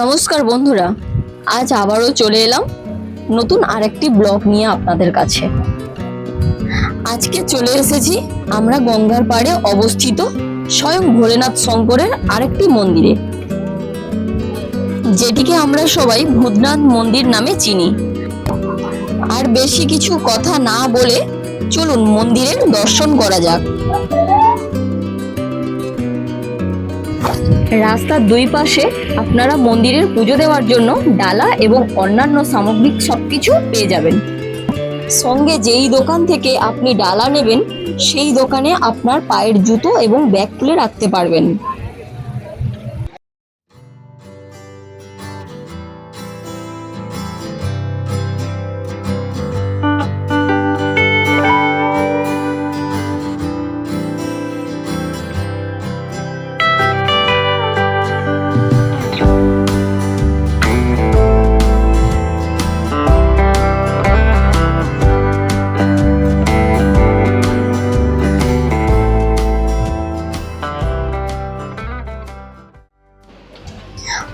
নমস্কার বন্ধুরা, আজ আবারও চলে এলাম নতুন আরেকটি ব্লগ নিয়ে আপনাদের কাছে। আজকে চলে এসেছি আমরা গঙ্গার পাড়ে অবস্থিত স্বয়ং ভোলেনাথ শঙ্করের আরেকটি মন্দিরে, যেটিকে আমরা সবাই ভূতনাথ মন্দির নামে চিনি। আর বেশি কিছু কথা না বলে চলুন মন্দিরের দর্শন করা যাক। রাস্তার দুই পাশে আপনারা মন্দিরের পুজো দেওয়ার জন্য ডালা এবং অন্যান্য সামগ্রিক সব কিছু পেয়ে যাবেন। সঙ্গে যেই দোকান থেকে আপনি ডালা নেবেন, সেই দোকানে আপনার পায়ের জুতো এবং ব্যাগ খুলে রাখতে পারবেন।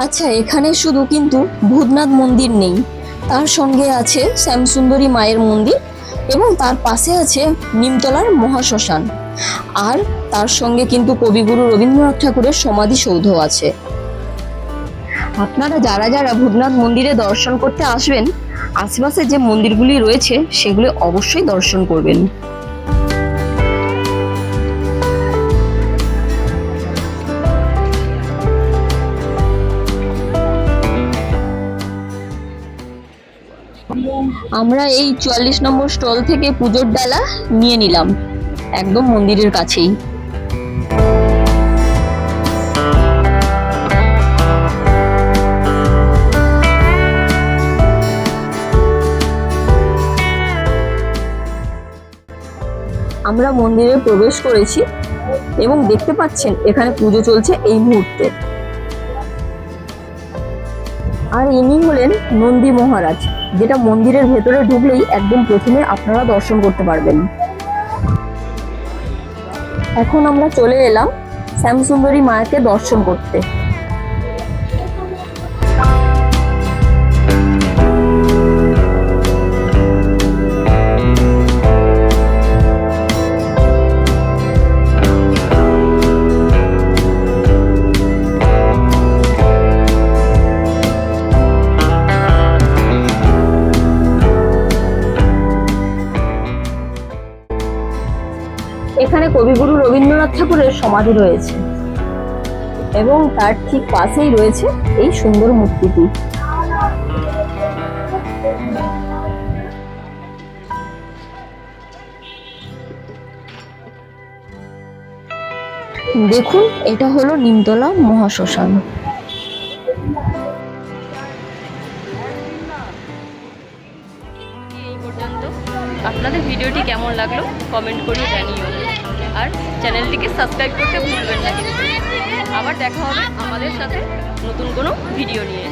আচ্ছা এখানে শুধু কিন্তু ভূতনাথ মন্দির নেই। তার সঙ্গে আছে শ্যামসুন্দরী মায়ের মন্দির এবং তার পাশে আছে নিমতলার মহাশ্মশান। আর তার সঙ্গে কিন্তু কবিগুরু রবীন্দ্রনাথ ঠাকুরের সমাধিসৌধ আছে। আপনারা যারা যারা ভূতনাথ মন্দিরে দর্শন করতে আসবেন, আশেপাশে যে মন্দিরগুলি রয়েছে, সেগুলো অবশ্যই দর্শন করবেন। আমরা এই চুয়াল্লিশ নম্বর স্টল থেকে পুজোর ডালা নিয়ে নিলাম, একদম মন্দিরের কাছেই। আমরা মন্দিরে প্রবেশ করেছি এবং দেখতে পাচ্ছেন এখানে পুজো চলছে এই মুহূর্তে। আর ইনি হলেন নন্দী মহারাজ, যেটা মন্দিরের ভেতরে ঢুকলেই একদম প্রথমে আপনারা দর্শন করতে পারবেন। এখন আমরা চলে এলাম শ্যামসুন্দরী মায়াকে দর্শন করতে। এখানে কবিগুরু রবীন্দ্রনাথ ঠাকুরের সমাধি রয়েছে। এবং তার ঠিক পাশেই রয়েছে এই সুন্দর মূর্তিটি। দেখুন, এটা হলো নিমতলা মহাশ্মশান। এই পর্যন্ত আপনাদের ভিডিওটি কেমন লাগল কমেন্ট করে জানিও। আর চ্যানেলটিকে সাবস্ক্রাইব করতে ভুলবেন না আবার দেখা হবে আমাদের সাথে নতুন কোনো ভিডিও নিয়ে।